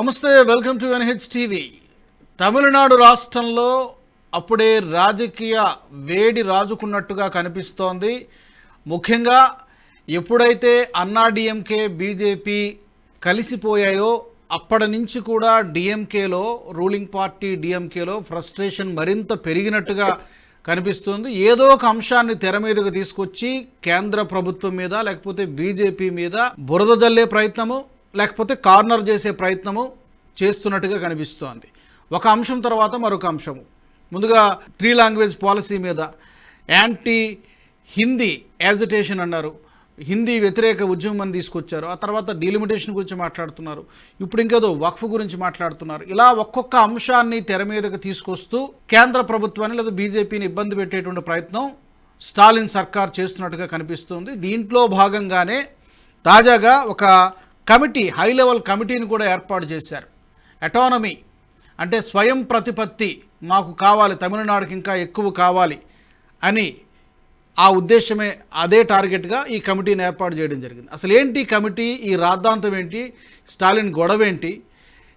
నమస్తే welcome to NH TV. Tamil Nadu రాష్ట్రంలో అప్పుడే రాజకీయ వేడి రాజుకున్నట్టుగా కనిపిస్తోంది. ముఖ్యంగా ఎప్పుడైతే అన్నాడిఎంకే బీజేపీ కలిసిపోయాయో అప్పటి నుంచి కూడా డిఎంకేలో రూలింగ్ పార్టీ డిఎంకేలో ఫ్రస్ట్రేషన్ మరింత పెరిగినట్టుగా కనిపిస్తుంది. ఏదో ఒక అంశాన్ని తెర మీదకు తీసుకొచ్చి కేంద్ర ప్రభుత్వం మీద లేకపోతే బీజేపీ మీద బురద జల్లే ప్రయత్నము. లేకపోతే కార్నర్ చేసే ప్రయత్నము చేస్తున్నట్టుగా కనిపిస్తోంది. ఒక అంశం తర్వాత మరొక అంశము. ముందుగా త్రీ లాంగ్వేజ్ పాలసీ మీద యాంటీ హిందీ యాజిటేషన్ అన్నారు. హిందీ వ్యతిరేక ఉద్యమం అని తీసుకొచ్చారు. ఆ తర్వాత డీలిమిటేషన్ గురించి మాట్లాడుతున్నారు. ఇప్పుడు ఇంకేదో వక్ఫ్ గురించి మాట్లాడుతున్నారు. ఇలా ఒక్కొక్క అంశాన్ని తెర మీదకు తీసుకొస్తూ కేంద్ర ప్రభుత్వాన్ని లేదా బీజేపీని ఇబ్బంది పెట్టేటువంటి ప్రయత్నం స్టాలిన్ సర్కార్ చేస్తున్నట్టుగా కనిపిస్తుంది. దీంట్లో భాగంగానే తాజాగా ఒక కమిటీ హై లెవెల్ కమిటీని కూడా ఏర్పాటు చేశారు. అటానమీ అంటే స్వయం ప్రతిపత్తి మాకు కావాలి తమిళనాడుకి ఇంకా ఎక్కువ కావాలి అని ఆ ఉద్దేశమే అదే టార్గెట్గా ఈ కమిటీని ఏర్పాటు చేయడం జరిగింది. అసలు ఏంటి కమిటీ ఈ రాద్ధాంతం ఏంటి స్టాలిన్ గొడవ ఏంటి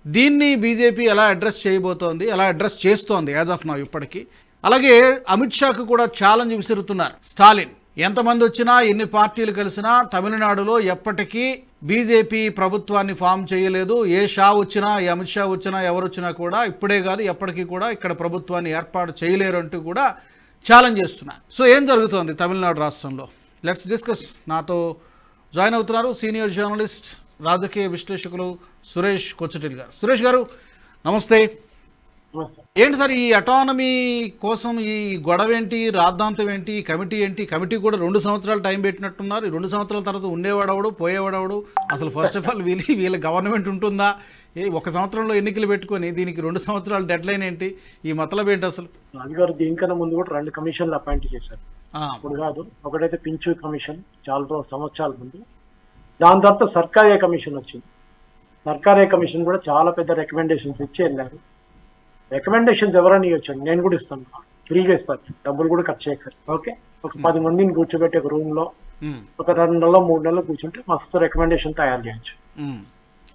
దీన్ని బీజేపీ ఎలా అడ్రస్ చేయబోతోంది ఎలా అడ్రస్ చేస్తోంది యాజ్ ఆఫ్ నౌ ఇప్పటికీ. అలాగే అమిత్ షాకు కూడా ఛాలెంజ్ విసురుతున్నారు స్టాలిన్. ఎంతమంది వచ్చినా ఎన్ని పార్టీలు కలిసినా తమిళనాడులో ఎప్పటికీ బీజేపీ ప్రభుత్వాన్ని ఫామ్ చేయలేదు. ఏ షా వచ్చినా ఏ అమిత్ షా వచ్చినా ఎవరు వచ్చినా కూడా ఇప్పుడే కాదు ఎప్పటికీ కూడా ఇక్కడ ప్రభుత్వాన్ని ఏర్పాటు చేయలేరు అంటూ కూడా ఛాలెంజ్ చేస్తున్నారు. సో ఏం జరుగుతోంది తమిళనాడు రాష్ట్రంలో? లెట్స్ డిస్కస్ నాతో జాయిన్ అవుతున్నారు సీనియర్ జర్నలిస్ట్ రాజకీయ విశ్లేషకులు సురేష్ కొచ్చటిల్ గారు. సురేష్ గారు నమస్తే. ఏంటి సార్ ఈ అటానమీ కోసం ఈ గొడవ ఏంటి రాద్ధాంతం ఏంటి ఈ కమిటీ ఏంటి? కమిటీ కూడా రెండు సంవత్సరాలు టైం పెట్టినట్టున్నారు. ఈ రెండు సంవత్సరాల తర్వాత ఉండేవాడవడు పోయేవాడవడు? అసలు ఫస్ట్ ఆఫ్ ఆల్ వీళ్ళ వీళ్ళ గవర్నమెంట్ ఉంటుందా? ఏ ఒక సంవత్సరంలో ఎన్నికలు పెట్టుకొని దీనికి రెండు సంవత్సరాల డెడ్ లైన్ ఏంటి? ఈ మతలబ్ ఏంటి అసలు? రాజుగారు దీనికన్నా ముందు కూడా రెండు కమిషన్లు అపాయింట్ చేశారు. ఆ, ఇప్పుడు కాదు ఒకటైతే పింఛు కమిషన్ చాలా రోజు సంవత్సరాల ముందు. దాని తర్వాత సర్కారీ కమిషన్ వచ్చింది. సర్కారీ కమిషన్ కూడా చాలా పెద్ద రికమెండేషన్స్ ఇచ్చి వెళ్ళారు. రికమెండేషన్స్ ఎవరైనా ఇవ్వచ్చు నేను కూడా ఇస్తాను. ఫ్రీగా ఇస్తాను. డబ్బులు కూడా ఖర్చు చేయకరు ఓకే? ఒక పది మందిని కూర్చోబెట్టి ఒక రూమ్లో ఉమ్, ఒక రెండు నెలలో మూడు నెలలు కూర్చుంటే మస్తు రికమెండేషన్ తయారు చేయొచ్చు.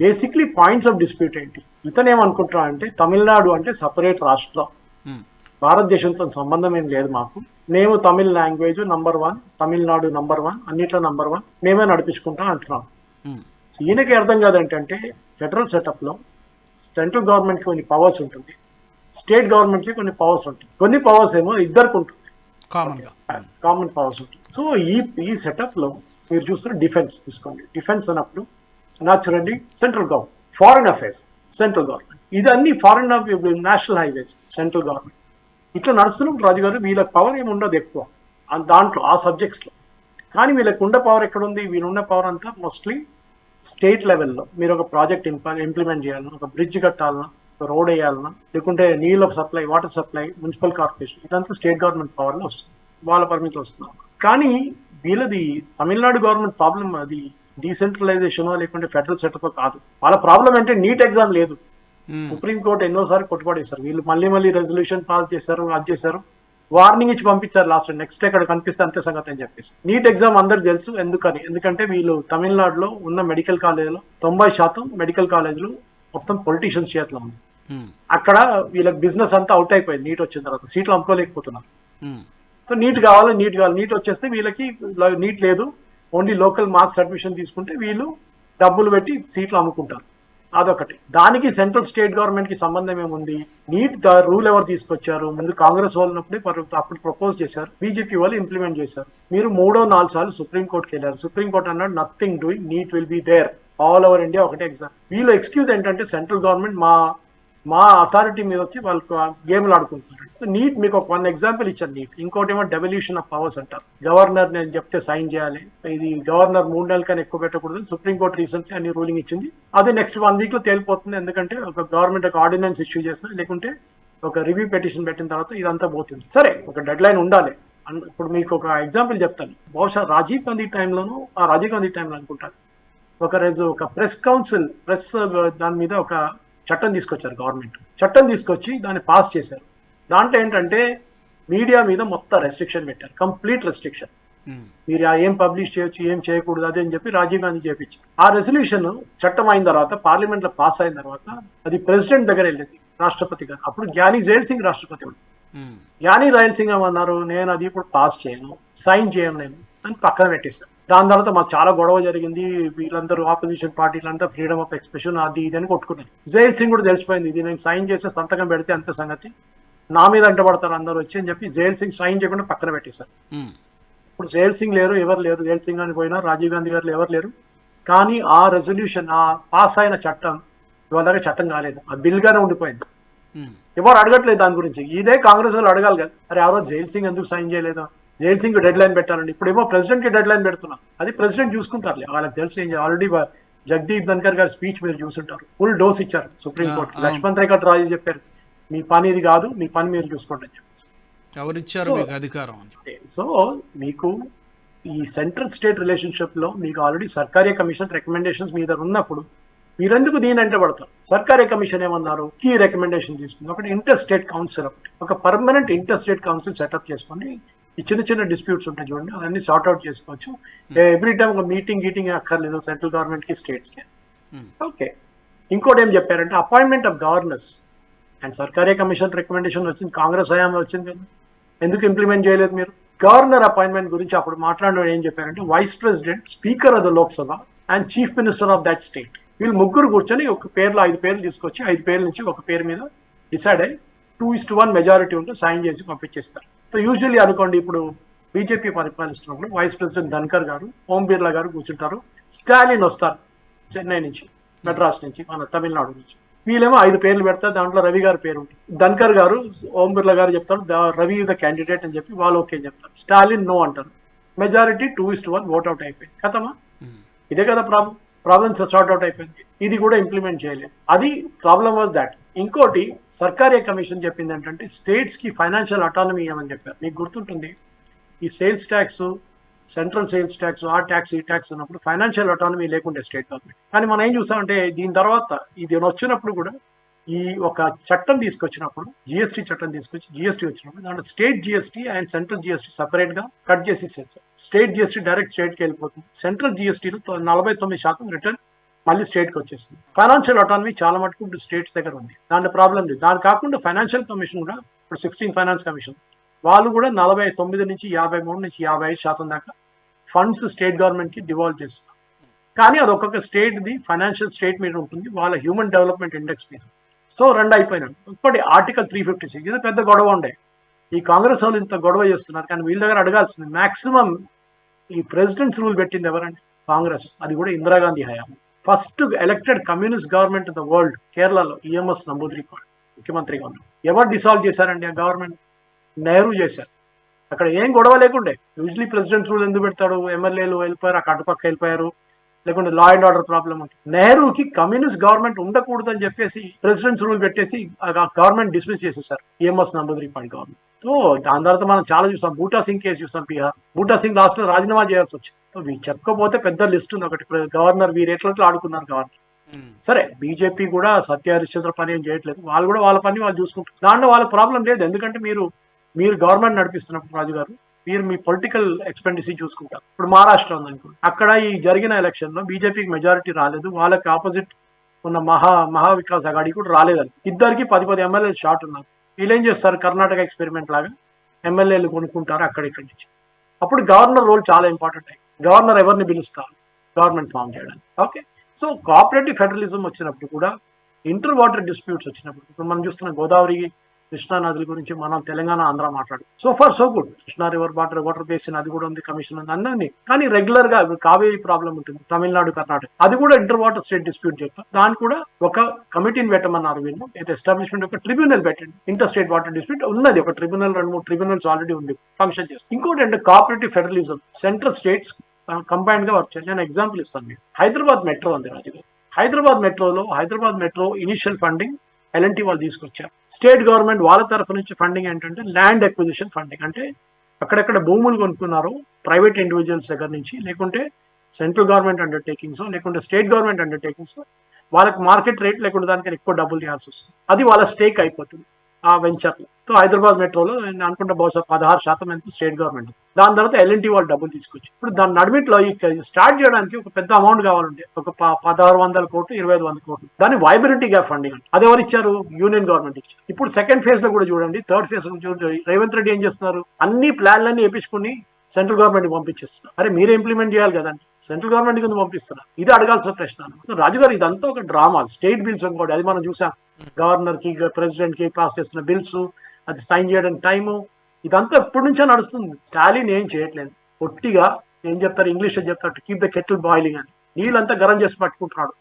బేసిక్లీ పాయింట్స్ ఆఫ్ డిస్ప్యూట్ ఏంటి? ఇతను ఏమనుకుంటున్నా అంటే తమిళనాడు అంటే సపరేట్ రాష్ట్రం. ఉమ్, భారతదేశంతో సంబంధం ఏం లేదు మాకు. మేము Tamil language number one Tamil Nadu number one అన్నిట్లో నంబర్ వన్ మేమే నడిపించుకుంటాం అంటున్నాం. ఈయనకి అర్థం కాదంటే ఫెడరల్ సెటప్లో సెంట్రల్ గవర్నమెంట్కి కొన్ని పవర్స్ ఉంటుంది. స్టేట్ గవర్నమెంట్కి కొన్ని పవర్స్ ఉంటాయి. కొన్ని పవర్స్ ఏమో ఇద్దరికి ఉంటుంది. కామన్ పవర్స్ ఉంటుంది సో ఈ ఈ సెటప్లో మీరు చూస్తున్న డిఫెన్స్ తీసుకోండి. డిఫెన్స్ అన్నప్పుడు నా చూడండి central government foreign affairs central government ఇది అన్ని foreign national highways central government ఇట్లా నడుస్తున్నప్పుడు రాజు గారు వీళ్ళకి పవర్ ఏమి ఉండదు ఎక్కువ. దాంట్లో ఆ సబ్జెక్ట్స్లో. కానీ వీళ్ళకి ఉండే పవర్ ఎక్కడ ఉంది వీళ్ళున్న పవర్ అంతా మోస్ట్లీ స్టేట్ లెవెల్లో మీరు ఒక ప్రాజెక్ట్ ఇంప్లిమెంట్ చేయాలన్నా ఒక బ్రిడ్జ్ కట్టాలన్నా రోడ్ వేయాలన్నా లేకుంటే నీళ్ళ supply water supply municipal corporation ఇదంతా స్టేట్ గవర్నమెంట్ పవర్లో వస్తుంది. వాళ్ళ పరిమితిలో వస్తున్నారు కానీ వీళ్ళది తమిళనాడు గవర్నమెంట్ ప్రాబ్లం అది డీసెంట్రలైజేషన్ లేకుంటే ఫెడరల్ సెటప్ కాదు. వాళ్ళ ప్రాబ్లం అంటే నీట్ ఎగ్జామ్ లేదు. సుప్రీంకోర్టు ఎన్నోసార్లు కొట్టుపడేశారు వీళ్ళు మళ్ళీ మళ్ళీ రెజల్యూషన్ పాస్ చేశారు అది చేశారు. వార్నింగ్ ఇచ్చి పంపించారు లాస్ట్ నెక్స్ట్ ఎక్కడ కనిపిస్తే అంతే సంగతి అని చెప్పేసి. నీట్ ఎగ్జామ్ అందరికి తెలుసు ఎందుకని? ఎందుకంటే వీళ్ళు తమిళనాడులో ఉన్న మెడికల్ కాలేజీలో తొంభై శాతం మెడికల్ కాలేజీలు మొత్తం పొలిటీషియన్స్ చేతిలో ఉంది. ఉమ్, అక్కడ వీళ్ళకి బిజినెస్ అంతా అవుట్ అయిపోయింది. నీట్ వచ్చిన తర్వాత సీట్లు అమ్ముకోలేకపోతున్నారు. ఉమ్, సో నీట్ కావాలి నీట్ కావాలి. నీట్ వచ్చేస్తే వీళ్ళకి నీట్ లేదు. ఓన్లీ లోకల్ మార్క్స్ అడ్మిషన్ తీసుకుంటే వీళ్ళు డబ్బులు పెట్టి సీట్లు అమ్ముకుంటారు. అదొకటి. దానికి సెంట్రల్ స్టేట్ గవర్నమెంట్కి సంబంధం ఏముంది? నీట్ రూల్ ఎవరు తీసుకొచ్చారు? ముందు కాంగ్రెస్ వాళ్ళు అప్పుడు ప్రపోజ్ చేశారు. బీజేపీ వాళ్ళు ఇంప్లిమెంట్ చేశారు. మీరు మూడో నాలుగు సార్లు సుప్రీం కోర్టుకి వెళ్ళారు. సుప్రీం కోర్ట్ అన్నాడు nothing doing NEET will be there all over India ఒకటే ఎగ్జామ్. వీళ్ళ ఎక్స్క్యూజ్ ఏంటంటే సెంట్రల్ గవర్నమెంట్ మా మా అథారిటీ మీద వచ్చి వాళ్ళు గేమ్లు ఆడుకుంటున్నారు. సో నీట్ మీకు ఒక వన్ ఎగ్జాంపుల్ ఇచ్చాను నీట్. ఇంకోటి ఏమో డెవల్యూషన్ ఆఫ్ పవర్స్ అంటారు. గవర్నర్ నేను చెప్తే సైన్ చేయాలి. ఇది గవర్నర్ మూడు నెలల కన్నా ఎక్కువ పెట్టకూడదు. సుప్రీంకోర్టు రీసెంట్లీ అన్ని రూలింగ్ ఇచ్చింది. అది నెక్స్ట్ వన్ వీక్లో తేలిపోతుంది. ఎందుకంటే ఒక గవర్నమెంట్ ఒక ఆర్డినెన్స్ ఇష్యూ చేసినా లేకుంటే ఒక రివ్యూ పెటిషన్ పెట్టిన తర్వాత ఇదంతా పోతుంది. సరే ఒక డెడ్ లైన్ ఉండాలి. ఇప్పుడు మీకు ఒక ఎగ్జాంపుల్ చెప్తాను. బహుశా రాజీవ్ గాంధీ టైంలోనూ ఆ రాజీవ్ గాంధీ టైంలో అనుకుంటాను. ఒక రోజు ఒక ప్రెస్ కౌన్సిల్ ప్రెస్ దాని మీద ఒక చట్టం తీసుకొచ్చారు గవర్నమెంట్. చట్టం తీసుకొచ్చి దాన్ని పాస్ చేశారు. దాంట్లో ఏంటంటే మీడియా మీద మొత్తం రెస్ట్రిక్షన్ పెట్టారు. కంప్లీట్ రెస్ట్రిక్షన్ మీరు ఏం పబ్లిష్ చేయొచ్చు ఏం చేయకూడదు అదే అని చెప్పి రాజీవ్ గాంధీ చేపించారు. ఆ రెజల్యూషన్ చట్టం అయిన తర్వాత పార్లమెంట్లో పాస్ అయిన తర్వాత అది ప్రెసిడెంట్ దగ్గర వెళ్ళింది రాష్ట్రపతి గారు. అప్పుడు జ్ఞాని జైల్ సింగ్ రాష్ట్రపతి జ్ఞాని రైల్ సింగ్ ఏమన్నారు? నేను అది ఇప్పుడు పాస్ చేయను సైన్ చేయను నేను అని పక్కన పెట్టేశాను దాని తర్వాత మాకు చాలా గొడవ జరిగింది. వీళ్ళందరూ ఆపోజిషన్ పార్టీలంతా ఫ్రీడమ్ ఆఫ్ ఎక్స్ప్రెషన్ అది ఇది అని కొట్టుకున్నారు. జైల్ సింగ్ కూడా తెలిసిపోయింది. ఇది నేను సైన్ చేస్తే సంతకం పెడితే అంత సంగతి. నా మీద అంటబడతారు అందరూ వచ్చి అని చెప్పి జైల్ సింగ్ సైన్ చేయకుండా పక్కన పెట్టేశారు. ఇప్పుడు జైల్ సింగ్ లేరు ఎవరు లేరు. జైల్ సింగ్ అని పోయినా రాజీవ్ గాంధీ గారు ఎవరు లేరు. కానీ ఆ రెజల్యూషన్ ఆ పాస్ అయిన చట్టం ఇవాళ దాకా చట్టం కాలేదు. ఆ బిల్ గానే ఉండిపోయింది. ఎవరు అడగట్లేదు దాని గురించి. ఇదే కాంగ్రెస్ వాళ్ళు అడగాలి కదా. అరే రోజు జైల్ సింగ్ ఎందుకు సైన్ చేయలేదు? జైల్ సింగ్ డెడ్ లైన్ పెట్టాలండి. ఇప్పుడేమో ప్రెసిడెంట్కి డెడ్ లైన్ పెడుతున్నా. అది ప్రెసిడెంట్ చూసుకుంటారులే. వాళ్ళకి తెలిసి ఆల్రెడీ జగదీప్ ధన్కర్ గారి స్పీచ్ మీరు చూసుంటారు. ఫుల్ డోస్ ఇచ్చారు సుప్రీం కోర్టు ఆ, ఆ. లక్ష్మణ్ రేఖట్ రాజు చెప్పారు మీ పని ఇది కాదు మీ పని మీరు చూసుకోండి అని చెప్పేసి. ఎవరిచ్చారు మీకు అధికారం అని? సో మీకు ఈ సెంట్రల్ స్టేట్ రిలేషన్షిప్లో మీకు ఆల్రెడీ సర్కారీ కమిషన్ రికమెండేషన్స్ మీ దగ్గర ఉన్నప్పుడు మీరెందుకు దీని అంటే పడతారు? సర్కారీ కమిషన్ ఏమన్నారు? కీ రికమెండేషన్ తీసుకుంది. ఒకటి ఇంటర్ స్టేట్ కౌన్సిల్ ఒకటి. ఒక permanent inter state council setup చేసుకొని ఈ చిన్న చిన్న డిస్ప్యూట్స్ ఉంటాయి చూడండి అవన్నీ సార్ట్ అవుట్ చేసుకోవచ్చు. ఎవ్రీ టైం ఒక మీటింగ్ గీటింగ్ అక్కర్లేదు సెంట్రల్ గవర్నమెంట్కి స్టేట్స్కి. ఓకే ఇంకోటి ఏం చెప్పారంటే appointment of governors and Sarkaria commission recommendation వచ్చింది కాంగ్రెస్ హయాంలో వచ్చింది కదా. ఎందుకు ఇంప్లిమెంట్ చేయలేదు మీరు? గవర్నర్ అపాయింట్మెంట్ గురించి అప్పుడు మాట్లాడిన ఏం చెప్పారంటే vice president speaker of the Lok Sabha and chief minister of that state వీళ్ళు ముగ్గురు కూర్చొని ఒక పేర్లో ఐదు పేర్లు తీసుకొచ్చి ఐదు పేర్ల నుంచి ఒక పేరు మీద డిసైడ్ అయ్యి two is to one majority ఉంటే సైన్ చేసి పంపించేస్తారు. సో యూజువల్లీ అనుకోండి ఇప్పుడు బీజేపీ పరిపాలిస్తున్నప్పుడు వైస్ ప్రెసిడెంట్ ధన్కర్ గారు ఓం బిర్లా గారు కూర్చుంటారు. స్టాలిన్ వస్తారు చెన్నై నుంచి మెడ్రాస్ నుంచి మన తమిళనాడు నుంచి. వీళ్ళేమో ఐదు పేర్లు పెడతారు దాంట్లో రవి గారి పేరు ఉంటుంది. ధన్కర్ గారు ఓం బిర్లా గారు చెప్తారు "the- Ravi is the candidate అని చెప్పి వాళ్ళు ఓకే చెప్తారు. స్టాలిన్ నో అంటారు. Majority two is to one vote out అయిపోయింది. కథమా? ఇదే కదా ప్రాబ్లం ప్రాబ్లమ్స్ సార్ట్ అవుట్ అయిపోయింది. ఇది కూడా ఇంప్లిమెంట్ చేయలేదు. అది ప్రాబ్లం వాజ్ దాట్ ఇంకోటి సర్కారీ కమిషన్ చెప్పింది ఏంటంటే స్టేట్స్కి ఫైనాన్షియల్ అటానమీ ఇవ్వమని చెప్పారు. మీకు గుర్తుంటుంది ఈ sales tax central sales tax ఆ ట్యాక్స్ ఈ ట్యాక్స్ ఉన్నప్పుడు ఫైనాన్షియల్ అటానమీ లేకుండే స్టేట్ గవర్నమెంట్ కానీ మనం ఏం చూసామంటే దీని తర్వాత ఇది వచ్చినప్పుడు కూడా ఈ ఒక చట్టం తీసుకొచ్చినప్పుడు జిఎస్టీ చట్టం తీసుకొచ్చి జిఎస్టీ వచ్చినప్పుడు దాంట్లో state GST and central GST సపరేట్గా కట్ చేసి స్టేట్ జిఎస్టీ డైరెక్ట్ స్టేట్కి వెళ్ళిపోతుంది. సెంట్రల్ జిఎస్టీలో నలభై తొమ్మిది శాతం రిటర్న్ మళ్ళీ స్టేట్కి వచ్చేస్తుంది. ఫైనాన్షియల్ అటానమీ చాలా మటుకు ఇప్పుడు స్టేట్స్ దగ్గర ఉంది. దాంట్లో ప్రాబ్లం లేదు. దాని కాకుండా ఫైనాన్షియల్ కమిషన్ కూడా ఇప్పుడు సిక్స్టీన్ ఫైనాన్స్ కమిషన్ వాళ్ళు కూడా నలభై తొమ్మిది నుంచి యాభై మూడు నుంచి యాభై ఐదు శాతం దాకా ఫండ్స్ స్టేట్ గవర్నమెంట్కి డివాల్వ్ చేస్తున్నారు. కానీ అది ఒక్కొక్క స్టేట్ ది ఫైనాన్షియల్ స్టేట్ మీద ఉంటుంది. వాళ్ళ హ్యూమన్ డెవలప్మెంట్ ఇండెక్స్ మీద. సో రెండు అయిపోయినాయి. ఇంకోటి ఆర్టికల్ త్రీ ఫిఫ్టీ సిక్స్ ఇది పెద్ద గొడవ ఉండే. ఈ కాంగ్రెస్ వాళ్ళు ఇంత గొడవ చేస్తున్నారు. కానీ వీళ్ళ దగ్గర అడగాల్సింది మాక్సిమం ఈ ప్రెసిడెంట్స్ రూల్ పెట్టింది ఎవరండి? కాంగ్రెస్. అది కూడా Indira Gandhi హయాం. First elected communist government in the world కేరళలో ఈఎంఎస్ నంబూద్రి ముఖ్యమంత్రిగా ఉన్నారు ఎవరు డిసాల్వ్ చేశారండి ఆ గవర్నమెంట్ నెహ్రూ చేశారు. అక్కడ ఏం గొడవ లేకుండే. యూజువలీ ప్రెసిడెంట్ రూల్ ఎందుకు పెడతాడు? ఎమ్మెల్యేలు వెళ్ళిపోయారు అక్కడ అటుపక్క వెళ్ళిపోయారు. లేకుంటే లా అండ్ ఆర్డర్ ప్రాబ్లం ఉంటుంది నెహ్రూకి కమ్యూనిస్ట్ గవర్నమెంట్ ఉండకూడదు అని చెప్పేసి ప్రెసిడెంట్స్ రూల్ పెట్టేసి ఆ గవర్నమెంట్ డిస్మిస్ చేసేసారు ఈఎంఎస్ నంబూద్రిపాడ్ గవర్నమెంట్ సో దాని తర్వాత మనం చాలా చూసాం. బూటా సింగ్ కేసు చూసాం బీహార్ బూటా సింగ్ లాస్ట్లో రాజీనామా చేయాల్సి వచ్చింది. చెప్పకపోతే పెద్ద లిస్ట్ ఉంది. ఒకటి గవర్నర్ వీరు ఎట్లా ఆడుకున్నారు గవర్నర్ ఉమ్, సరే బీజేపీ కూడా సత్య హరిశ్చంద్ర పని ఏం చేయట్లేదు. వాళ్ళు కూడా వాళ్ళ పని వాళ్ళు చూసుకుంటారు. దాంట్లో వాళ్ళ ప్రాబ్లం లేదు. ఎందుకంటే మీరు మీరు గవర్నమెంట్ నడిపిస్తున్నప్పుడు రాజు గారు మీరు మీ పొలిటికల్ ఎక్స్పెండిసీ చూసుకుంటారు ఇప్పుడు మహారాష్ట్ర ఉంది అనుకోండి అక్కడ ఈ జరిగిన ఎలక్షన్లో బీజేపీకి మెజారిటీ రాలేదు. వాళ్ళకి ఆపోజిట్ ఉన్న మహా మహా వికాస్ అగాడి కూడా రాలేదని ఇద్దరికి పది పది ఎమ్మెల్యేలు షార్ట్ ఉన్నారు. వీళ్ళు ఏం చేస్తారు? కర్ణాటక ఎక్స్పెరిమెంట్ లాగా ఎమ్మెల్యేలు కొనుక్కుంటారు అక్కడ ఇక్కడి నుంచి. అప్పుడు గవర్నర్ రోల్ చాలా ఇంపార్టెంట్ అయ్యి గవర్నర్ ఎవరిని పిలుస్తారు? గవర్నమెంట్ ఫామ్ చేయడానికి. ఓకే సో కోఆపరేటివ్ ఫెడరలిజం వచ్చినప్పుడు కూడా ఇంటర్ వాటర్ డిస్ప్యూట్స్ వచ్చినప్పుడు ఇప్పుడు మనం చూస్తున్న గోదావరి కృష్ణా నదుల గురించి మనం తెలంగాణ ఆంధ్ర మాట్లాడు. So far so good Krishna river water water basin అది కూడా ఉంది కమిషన్ ఉంది అన్నీ కానీ రెగ్యులర్గా కావేరీ ప్రాబ్లం ఉంటుంది తమిళనాడు కర్ణాటక. అది కూడా ఇంటర్ వాటర్ స్టేట్ డిస్ప్యూట్ చెప్తాం. దాని కూడా ఒక కమిటీని పెట్టమన్నారు వీళ్ళు. ఎస్టాబ్లిష్మెంట్ ఒక ట్రిబ్యునల్ పెట్టండి. ఇంటర్ స్టేట్ వాటర్ డిస్ప్యూట్ ఉన్నది. ఒక ట్రిబ్యునల్ రెండు మూడు ట్రిబ్యునల్స్ ఆల్రెడీ ఉంది. ఫంక్షన్ చేస్తుంది ఇంకోటి అంటే కోఆపరేటివ్ ఫెడరలిజం సెంట్రల్ స్టేట్స్ కంబైన్గా వర్క్ చేయాలి. నేను ఎగ్జాంపుల్ ఇస్తాను మీకు. హైదరాబాద్ మెట్రో ఉంది రాజు హైదరాబాద్ మెట్రోలో Hyderabad metro initial funding L and T వాళ్ళు తీసుకొచ్చారు. స్టేట్ గవర్నమెంట్ వాళ్ళ తరఫు నుంచి ఫండింగ్ ఏంటంటే ల్యాండ్ ఎక్విజిషన్ ఫండింగ్ అంటే అక్కడెక్కడ భూములు కొనుక్కున్నారో ప్రైవేట్ ఇండివిజువల్స్ దగ్గర నుంచి లేకుంటే సెంట్రల్ గవర్నమెంట్ అండర్టేకింగ్స్ లేకుంటే స్టేట్ గవర్నమెంట్ అండర్టేకింగ్స్ వాళ్ళకి మార్కెట్ రేట్ లేకుంటే దానికన్నా ఎక్కువ డబ్బులు తీయాల్సి వస్తుంది. అది వాళ్ళ స్టేక్ అయిపోతుంది. ఆ వెంచర్ సో హైదరాబాద్ మెట్రోలో నేను అనుకుంటా బహుశా పదహారు శాతం ఎంత స్టేట్ గవర్నమెంట్. దాని తర్వాత ఎల్ఎన్టీ వాళ్ళు డబ్బులు తీసుకొచ్చి ఇప్పుడు దాని నడిమిట్లో ఈ స్టార్ట్ చేయడానికి ఒక పెద్ద అమౌంట్ కావాలంటే ఒక ప- పదహారు వందల కోట్లు ఇరవై ఐదు వందల కోట్లు. దాని వైబిలిటీ ఫండింగ్ అంటే. అది ఎవరు ఇచ్చారు? యూనియన్ గవర్నమెంట్ ఇచ్చారు. ఇప్పుడు సెకండ్ ఫేజ్లో కూడా చూడండి. థర్డ్ ఫేజ్ చూడండి. రేవంత్ రెడ్డి ఏం చేస్తున్నారు? అన్ని ప్లాన్లన్నీ వేపించుకుని సెంట్రల్ గవర్నమెంట్ పంపించేస్తున్నారు. అరే మీరే ఇంప్లిమెంట్ చేయాలి కదండి. సెంట్రల్ గవర్నమెంట్ కింద పంపిస్తున్నారు? ఇది అడగాల్సిన ప్రశ్న. సో రాజుగారు ఇదంతా ఒక డ్రామా స్టేట్ బిల్స్ ఇంకోటి అది మనం చూసాం. గవర్నర్కి ప్రెసిడెంట్కి పాస్ చేసిన బిల్స్ అది సైన్ చేయడానికి టైము. ఇదంతా ఎప్పటి నుంచో నడుస్తుంది. స్టాలిన్ ఏం చేయట్లేదు. ఒట్టిగా ఏం చెప్తారు? ఇంగ్లీష్ చెప్తారు కీప్ ద కెటిల్ బాయిలింగ్ అని. నీళ్ళంతా గరం చేసి పట్టుకుంటున్నాడు.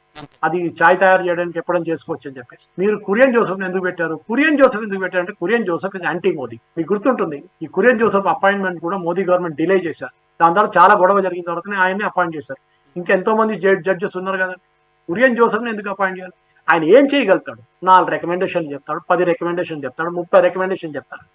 అది చాయ్ తయారు చేయడానికి ఎప్పుడైనా చేసుకోవచ్చు అని చెప్పేసి. మీరు కురియన్ జోసఫ్ ఎందుకు పెట్టారు? కురియన్ జోసఫ్ ఎందుకు పెట్టారు అంటే కురియన్ జోసఫ్ ఇస్ యాంటీ మోదీ. మీకు గుర్తుంటుంది ఈ కురియన్ జోసఫ్ అపాయింట్మెంట్ కూడా మోదీ గవర్నమెంట్ డిలే చేశారు. దాని తర్వాత చాలా గొడవ జరిగిన తర్వాతనే ఆయన్ని అపాయింట్ చేశారు. ఇంకా ఎంతో మంది జడ్జెస్ ఉన్నారు కదా. కురియన్ జోసెఫ్ని ఎందుకు అపాయింట్ చేయాలి? ఆయన ఏం చేయగలుగుతాడు? నాలుగు రికమెండేషన్ చెప్తాడు పది రికమెండేషన్ చెప్తాడు ముప్పై రికమెండేషన్ చెప్తాడు.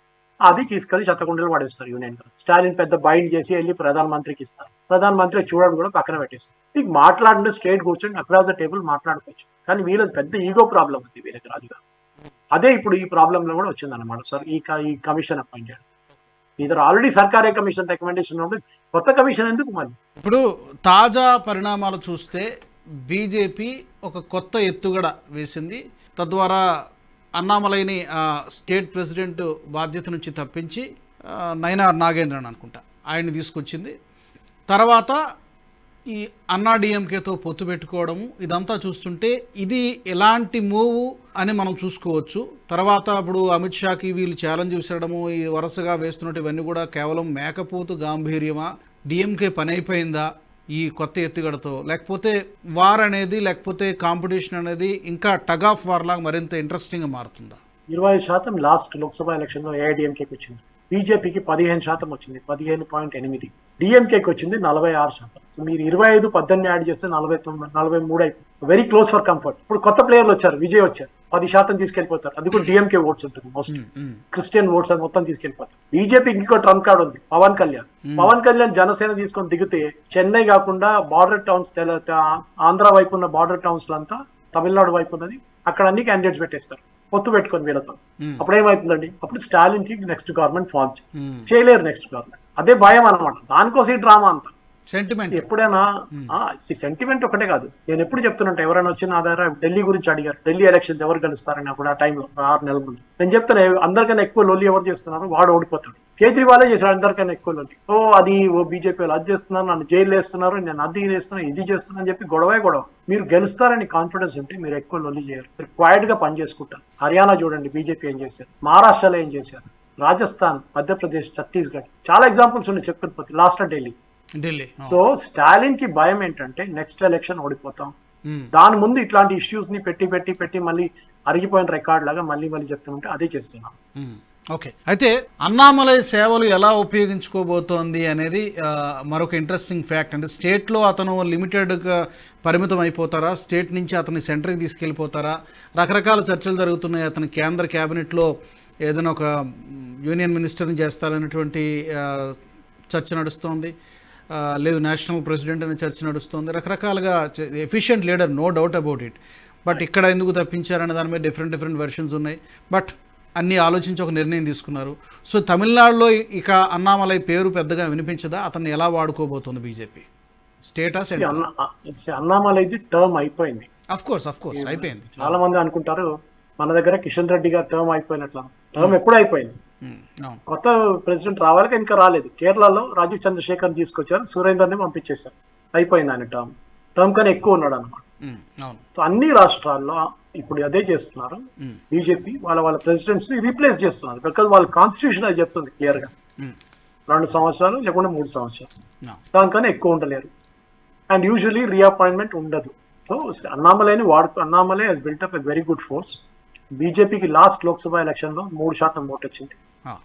అది తీసుకెళ్ళి చెత్తకుండలు పడేస్తారు యూనియన్ స్టాలిన్ పెద్ద బైండ్ చేసి వెళ్ళి ప్రధానమంత్రికి ఇస్తారు. ప్రధానమంత్రి చూడడం కూడా పక్కన పెట్టేస్తారు. మీకు మాట్లాడుంటే స్ట్రేట్ కూర్చొని అక్రాస్ ద టేబుల్ మాట్లాడుకోవచ్చు. కానీ వీళ్ళది పెద్ద ఈగో ప్రాబ్లం ఉంది వీళ్ళకి రాజుగారు అదే ఇప్పుడు ఈ ప్రాబ్లంలో కూడా వచ్చింది అనమాట సార్. ఈ ఈ కమిషన్ అపాయింట్ చేయడం ఇద్దరు ఆల్రెడీ సర్కారే కమిషన్ రికమెండేషన్ కొత్త కమిషన్ ఎందుకు మరి? ఇప్పుడు తాజా పరిణామాలు చూస్తే బీజేపీ ఒక కొత్త ఎత్తుగడ వేసింది. తద్వారా అన్నామలైని స్టేట్ ప్రెసిడెంట్ బాధ్యత నుంచి తప్పించి నయనార్ నాగేంద్రన్ అనుకుంటా ఆయన్ని తీసుకొచ్చింది. తర్వాత ఈ అన్నా డిఎంకేతో పొత్తు పెట్టుకోవడము ఇదంతా చూస్తుంటే ఇది ఎలాంటి మూవ్ అని మనం చూసుకోవచ్చు. తర్వాత ఇప్పుడు అమిత్ షాకి వీళ్ళు ఛాలెంజ్ విసరడము ఈ వరుసగా వేస్తున్నట్టు ఇవన్నీ కూడా కేవలం మేకపోతు గాంభీర్యమా? డిఎంకే పని అయిపోయిందా? ఈ కొత్త ఎత్తుగడతో. లేకపోతే వార్ అనేది లేకపోతే కాంపిటీషన్ అనేది ఇంకా టగ్ ఆఫ్ వార్ లాగా మరింత ఇంట్రెస్టింగ్గా మారుతుందా? ఇరవై శాతం లాస్ట్ లోక్సభ ఎలక్షన్లో ఏఐడిఎంకేకి వచ్చింది. బీజేపీకి పదిహేను శాతం వచ్చింది పదిహేను పాయింట్ ఎనిమిది. డిఎంకేకి వచ్చింది నలభై ఆరు శాతం. సో మీరు ఇరవై ఐదు పద్దెనిమిది యాడ్ చేస్తే నలభై తొమ్మిది నలభై మూడు అయిపోయింది. వెరీ క్లోజ్ ఫర్ కంఫర్ట్ ఇప్పుడు కొత్త ప్లేయర్లు వచ్చారు విజయ్ వచ్చారు. పది శాతం తీసుకెళ్ళిపోతారు అది కూడా డిఎంకే ఓట్స్ ఉంటుంది మోస్ట్ క్రిస్టియన్ ఓట్స్ అని మొత్తం తీసుకెళ్ళిపోతారు బీజేపీకి ఇంకో ట్రంప్ కార్డ్ ఉంది పవన్ కళ్యాణ్. పవన్ కళ్యాణ్ జనసేన తీసుకొని దిగితే చెన్నై కాకుండా బార్డర్ టౌన్స్ ఆంధ్ర వైపు ఉన్న బార్డర్ టౌన్స్ అంతా తమిళనాడు వైపు ఉన్నది. అక్కడ అన్ని క్యాండిడేట్స్ పెట్టేస్తారు. పొత్తు పెట్టుకొని వీళ్ళతో. ఉమ్, అప్పుడు ఏమవుతుందండి అప్పుడు స్టాలిన్కి నెక్స్ట్ గవర్నమెంట్ ఉమ్. చేయలేరు నెక్స్ట్ గవర్నమెంట్ అదే భయం అనమాట దానికోసం ఈ డ్రామా అంతా. సెంటిమెంట్ ఎప్పుడైనా సెంటిమెంట్ ఒకటే కాదు. నేను ఎప్పుడు చెప్తున్నట్టు ఎవరైనా వచ్చి నా దగ్గర ఢిల్లీ గురించి అడిగారు. ఢిల్లీ ఎలక్షన్స్ ఎవరు గెలుస్తారని అప్పుడు ఆ టైంలో ఆరు నెలల ముందు. నేను చెప్తాను అందరికన్నా ఎక్కువ లొల్లి ఎవరు చేస్తున్నారు? వాడు ఓడిపోతాడు. కేజ్రీవాలే చేశాడు అందరికన్నా ఎక్కువ లొల్లి. ఓ అది ఓ బీజేపీ అది చేస్తున్నారు నన్ను జైలు వేస్తున్నారు నేను అది చేస్తున్నా ఇది చేస్తున్నా అని చెప్పి గొడవే గొడవ. మీరు గెలుస్తారని కాన్ఫిడెన్స్ ఉంటే మీరు ఎక్కువ లొల్లి చేయరు మీరు క్వైట్గా పని చేసుకుంటారు. హర్యానా చూడండి బీజేపీ ఏం చేశారు? మహారాష్ట్రలో ఏం చేశారు? రాజస్థాన్ మధ్యప్రదేశ్ ఛత్తీస్గఢ్. చాలా ఎగ్జాంపుల్స్ ఉన్నాయి చెప్పుకుని పోతే. లాస్ట్ ఢిల్లీ ఢిల్లీ. సో స్టాలిన్కి భయం ఏంటంటే నెక్స్ట్ ఎలక్షన్ ఓడిపోతాం. దాని ముందు ఇట్లాంటి ఇష్యూస్ని పెట్టి పెట్టి పెట్టి మళ్ళీ అరిగిపోయిన రికార్డ్ లాగా మళ్ళీ మళ్ళీ చెప్తుంటే అదే చేస్తున్నాం. ఓకే. అయితే అన్నామలై సేవలు ఎలా ఉపయోగించుకోబోతోంది అనేది మరొక ఇంట్రెస్టింగ్ ఫ్యాక్ట్ అంటే స్టేట్లో అతను లిమిటెడ్గా పరిమితం అయిపోతారా? స్టేట్ నుంచి అతన్ని సెంటర్కి తీసుకెళ్ళిపోతారా? రకరకాల చర్చలు జరుగుతున్నాయి. అతని కేంద్ర క్యాబినెట్లో ఏదైనా ఒక యూనియన్ మినిస్టర్ని చేస్తారనేటువంటి చర్చ నడుస్తోంది. లేదు నేషనల్ ప్రెసిడెంట్ అనే చర్చ నడుస్తోంది. రకరకాలుగా efficient leader no doubt about it but ఇక్కడ ఎందుకు తప్పించారనే దాని మీద డిఫరెంట్ డిఫరెంట్ వెర్షన్స్ ఉన్నాయి. బట్ అన్నీ ఆలోచించి ఒక నిర్ణయం తీసుకున్నారు. సో తమిళనాడులో ఇక అన్నామలై పేరు పెద్దగా వినిపించదా? అతన్ని ఎలా వాడుకోబోతోంది బీజేపీ? స్టేటస్ ఈ అన్న అన్నామలైది టర్మ్ అయిపోయింది. అఫ్ కోర్స్ అఫ్ కోర్స్ అయిపోయింది. చాలా మంది అనుకుంటారు మన దగ్గర కిషన్ రెడ్డి గారు టర్మ్ అయిపోయినట్లా. టర్మ్ ఎప్పుడు అయిపోయింది కొత్త ప్రెసిడెంట్ రావాలి ఇంకా రాలేదు. కేరళలో రాజీవ్ చంద్రశేఖర్ తీసుకొచ్చారు సురేందర్ని పంపించేశారు. అయిపోయింది ఆయన టర్మ్. టర్మ్ కన్నా ఎక్కువ ఉన్నాడు అనమాట అన్ని రాష్ట్రాల్లో ఇప్పుడు అదే చేస్తున్నారు. బీజేపీ వాళ్ళ వాళ్ళ ప్రెసిడెంట్స్ని రీప్లేస్ చేస్తున్నారు. బికాజ్ వాళ్ళ కాన్స్టిట్యూషన్ అది చెప్తుంది క్లియర్గా. రెండు సంవత్సరాలు లేకుంటే మూడు సంవత్సరాలు. దానికన్నా ఎక్కువ ఉండలేరు. అండ్ యూజువలీ రీఅపాయింట్మెంట్ ఉండదు. సో అన్నామలైని వాడు Annamalai he's built up a very good force బీజేపీకి లాస్ట్ లోక్సభ ఎలక్షన్లో మూడు శాతం ఓట్ వచ్చింది.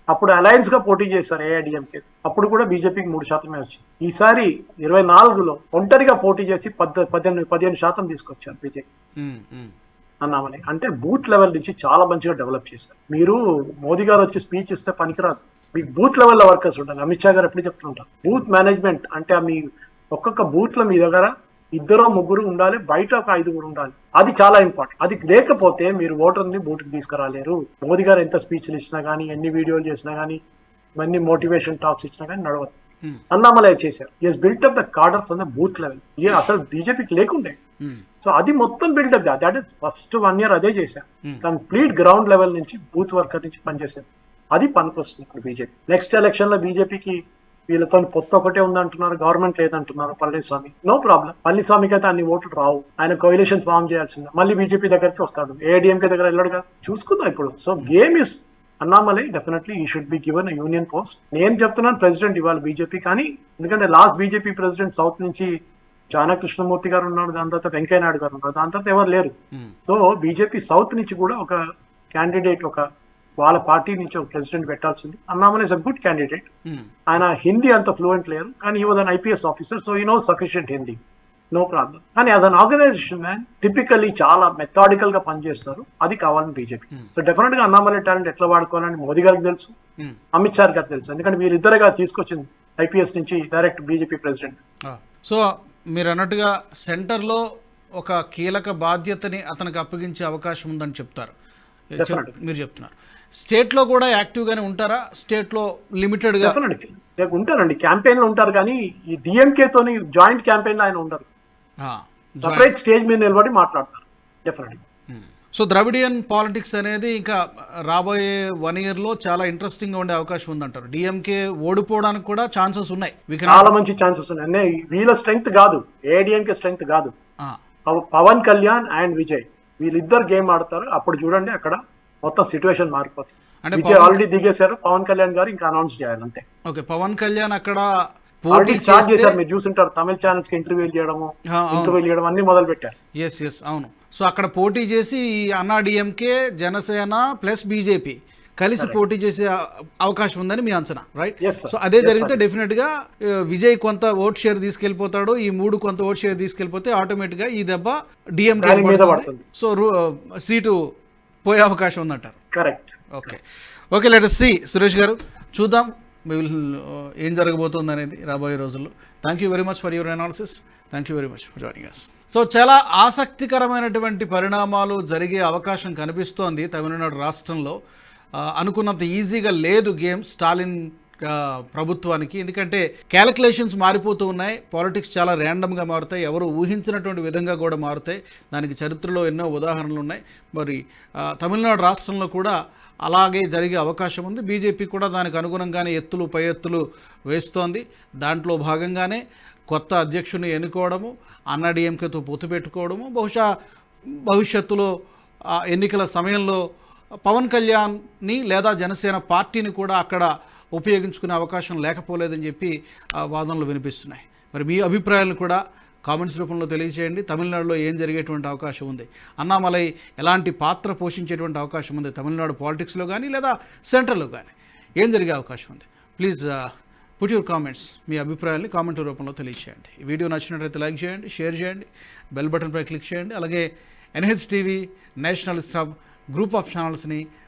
అప్పుడు అలయన్స్గా పోటీ చేశారు ఏఐడిఎంకే అప్పుడు కూడా బీజేపీకి మూడు శాతమే వచ్చింది. ఈసారి ఇరవై నాలుగులో ఒంటరిగా పోటీ చేసి పద్ద పద్దెనిమిది పదిహేను శాతం తీసుకొచ్చారు బీజేపీ. అన్నామని. అంటే బూత్ లెవెల్ నుంచి చాలా మంచిగా డెవలప్ చేశారు. మీరు మోదీ గారు వచ్చి స్పీచ్ ఇస్తే పనికిరాదు. మీకు బూత్ లెవెల్లో వర్కర్స్ ఉంటారు అమిత్ షా గారు ఎప్పుడు చెప్తుంటారు? బూత్ మేనేజ్మెంట్ అంటే ఆ మీ ఒక్కొక్క బూత్లో మీ దగ్గర ఇద్దరు ముగ్గురు ఉండాలి బయట ఒక ఐదుగురు ఉండాలి. అది చాలా ఇంపార్టెంట్ అది లేకపోతే మీరు ఓటర్ని బూట్కి తీసుకురాలేరు. మోదీ గారు ఎంత స్పీచ్లు ఇచ్చినా కానీ ఎన్ని వీడియోలు చేసినా కానీ ఎన్ని మోటివేషన్ టాక్స్ ఇచ్చినా కానీ నడవదు. Hmm. అన్నామలై చేశారు. He's built up the cadre from the booth level ఏ అసలు బీజేపీకి లేకుండే. సో అది మొత్తం buildup that is first one year అదే చేశారు Hmm. కంప్లీట్ గ్రౌండ్ లెవెల్ నుంచి బూత్ వర్కర్ నుంచి పనిచేశారు. అది పనికొస్తుంది ఇప్పుడు బీజేపీ నెక్స్ట్ ఎలక్షన్లో బీజేపీకి వీళ్ళతో పొత్తు ఒకటే ఉందంటున్నారు గవర్నమెంట్ లేదంటున్నారు పళనిస్వామి నో ప్రాబ్లం పళనిస్వామికి అయితే అన్ని ఓట్లు రావు. ఆయన కోయిలేషన్ ఫామ్ చేయాల్సిందే. మళ్ళీ బీజేపీ దగ్గరికి వస్తాడు. ఏడీఎంకే దగ్గర వెళ్ళాడు కదా చూసుకుందాం ఇప్పుడు. So game is Annamalai definitely he should be given union post నేను చెప్తున్నాను ప్రెసిడెంట్ ఇవాళ బీజేపీ కానీ ఎందుకంటే లాస్ట్ బీజేపీ ప్రెసిడెంట్ సౌత్ నుంచి చానా కృష్ణమూర్తి గారు ఉన్నాడు. దాని తర్వాత వెంకయ్య నాయుడు గారు ఉన్నారు. దాని తర్వాత ఎవరు లేరు. సో బీజేపీ సౌత్ నుంచి కూడా ఒక క్యాండిడేట్ ఒక వాళ్ళ పార్టీ నుంచి ఒక ప్రెసిడెంట్ పెట్టాల్సింది. Annamalai is a good candidate ఆయన హిందీ అంత ఫ్లూయెంట్ లేరు. కానీ he was an IPS officer so he no sufficient Hindi no problem కానీ as an organisation man typically చాలా మెథాడికల్గా పనిచేస్తారు. అది కావాలని బీజేపీ Hmm. సో డెఫినెట్గా అన్నామలై టాలెంట్ ఎట్లా వాడుకోవాలని మోదీ గారికి తెలుసు. ఉమ్. అమిత్ షా గారికి తెలుసు. ఎందుకంటే వీరిద్దరుగా తీసుకొచ్చింది ఐపీఎస్ నుంచి డైరెక్ట్ బీజేపీ ప్రెసిడెంట్ సో మీరు అన్నట్టుగా సెంటర్లో ఒక కీలక బాధ్యతని అతనికి అప్పగించే అవకాశం ఉందని చెప్తారు. మీరు చెప్తున్నారు. స్టేట్లో కూడా యాక్టివ్గానే ఉంటారా? స్టేట్లో లిమిటెడ్గా? ఉంటారండి క్యాంపెయిన్లో ఉంటారు కానీ ఈ డిఎంకే తోని జాయింట్ క్యాంపెయిన్లో ఆయన ఉండరు. సపరేట్ స్టేజ్ మీద నిలబడి మాట్లాడతారు. డెఫినెట్లీ సో ద్రవిడియన్ పాలిటిక్స్ అనేది ఇంకా రాబోయే వన్ ఇయర్లో చాలా ఇంట్రెస్టింగ్గా ఉండే అవకాశం ఉందంటారు. డిఎంకే ఓడిపోవడానికి కూడా ఛాన్సెస్ ఉన్నాయి. చాలా మంచి ఛాన్సెస్ ఉన్నాయి. వీళ్ళ స్ట్రెంగ్త్ కాదు. ఏడిఎంకే స్ట్రెంగ్త్ కాదు. పవన్ కళ్యాణ్ అండ్ విజయ్. వీళ్ళిద్దరు గేమ్ ఆడతారు. అప్పుడు చూడండి అక్కడ మొత్తం సిచ్యువేషన్ మారిపోతుంది. అంటే ఆల్రెడీ దిగేశారు పవన్ కళ్యాణ్ గారు ఇంకా అనౌన్స్ చేయాలి అంతే. ఓకే పవన్ కళ్యాణ్ అక్కడ పోటీ ఆల్రెడీ స్టార్ట్ చేశారు మీరు చూసింటారు తమిళ ఛానల్స్కి ఇంటర్వ్యూ చేయడము ఆ, అవును. ఇంటర్వ్యూ చేయడం అన్ని మొదలు పెట్టారు ఎస్ ఎస్ అవును. సో అక్కడ పోటీ చేసి అన్నా డిఎంకే జనసేన ప్లస్ బీజేపీ కలిసి పోటీ చేసే అవకాశం ఉందని మీ అంచనా రైట్. సో అదే జరిగితే డెఫినెట్గా విజయ్ కొంత ఓట్ షేర్ తీసుకెళ్ళిపోతాడు ఈ మూడు కొంత ఓట్ షేర్ తీసుకెళ్ళిపోతే ఆటోమేటిక్గా ఈ దెబ్బ డిఎంకే. సో సీటు పోయే అవకాశం ఉందంటారు. Correct. Okay. Okay let see. Suresh గారు చూద్దాం ఏం జరగబోతుంది అనేది రాబోయే రోజుల్లో. Thank you very much for your analysis thank you very much for joining us so చాలా ఆసక్తికరమైనటువంటి పరిణామాలు జరిగే అవకాశం కనిపిస్తోంది తమిళనాడు రాష్ట్రంలో. అనుకున్నంత ఈజీగా లేదు గేమ్. స్టాలిన్ ప్రభుత్వానికి. ఎందుకంటే క్యాలిక్యులేషన్స్ మారిపోతూ ఉన్నాయి. పాలిటిక్స్ చాలా ర్యాండమ్గా మారుతాయి. ఎవరు ఊహించినటువంటి విధంగా కూడా మారుతాయి. దానికి చరిత్రలో ఎన్నో ఉదాహరణలు ఉన్నాయి. మరి తమిళనాడు రాష్ట్రంలో కూడా అలాగే జరిగే అవకాశం ఉంది. బీజేపీ కూడా దానికి అనుగుణంగానే ఎత్తులు పై ఎత్తులు వేస్తోంది. దాంట్లో భాగంగానే కొత్త అధ్యక్షుని ఎన్నుకోవడము అన్నాడీఎంకేతో పొత్తు పెట్టుకోవడము బహుశా భవిష్యత్తులో ఎన్నికల సమయంలో పవన్ కళ్యాణ్ని లేదా జనసేన పార్టీని కూడా అక్కడ ఉపయోగించుకునే అవకాశం లేకపోలేదని చెప్పి వాదనలు వినిపిస్తున్నాయి. మరి మీ అభిప్రాయాలను కూడా కామెంట్స్ రూపంలో తెలియజేయండి. తమిళనాడులో ఏం జరిగేటువంటి అవకాశం ఉంది? అన్నామలై ఎలాంటి పాత్ర పోషించేటువంటి అవకాశం ఉంది? తమిళనాడు పాలిటిక్స్లో కానీ లేదా సెంట్రల్లో కానీ ఏం జరిగే అవకాశం ఉంది? ప్లీజ్ పుట్ యువర్ కామెంట్స్ మీ అభిప్రాయాన్ని కామెంట్ రూపంలో తెలియజేయండి. ఈ వీడియో నచ్చినట్లయితే లైక్ చేయండి షేర్ చేయండి బెల్ బటన్పై క్లిక్ చేయండి అలాగే NH TV national stop group of ఛానల్స్ని